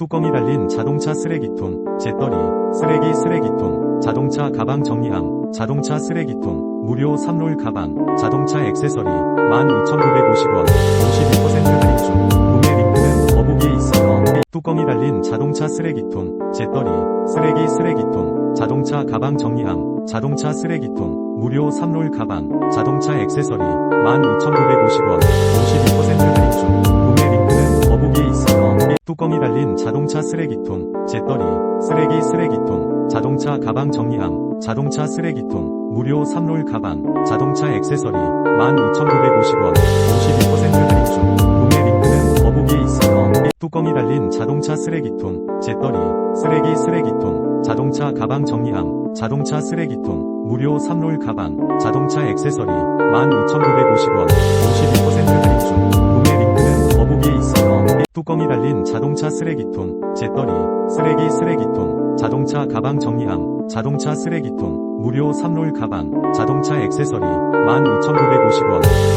뚜껑이 달린 자동차 쓰레기통, 재떨이, 쓰레기 쓰레기통, 자동차 가방 정리함, 자동차 쓰레기통, 무료 3롤 가방, 자동차 액세서리, 12,950원, 52% 할인 중, 구매 링크는 더보기에 있어요. 뚜껑이 달린 자동차 쓰레기통, 재떨이, 쓰레기 쓰레기통, 자동차 가방 정리함, 자동차 쓰레기통, 무료 3롤 가방, 자동차 액세서리, 12,950원, 뚜껑이 달린 자동차 쓰레기통, 재떨이, 쓰레기 쓰레기통, 자동차 가방 정리함, 자동차 쓰레기통, 무료 3롤 가방, 자동차 액세서리, 12,950원, 52% 할인 중, 구매 링크는 더보기에 있어요. 뚜껑이 달린 자동차 쓰레기통, 재떨이, 쓰레기 쓰레기통, 자동차 가방 정리함, 자동차 쓰레기통, 무료 3롤 가방, 자동차 액세서리, 12,950원, 52% 뚜껑이 달린 자동차 쓰레기통, 재떨이, 쓰레기 쓰레기통, 자동차 가방 정리함, 자동차 쓰레기통, 무료 3롤 가방, 자동차 액세서리, 12,950원, 52%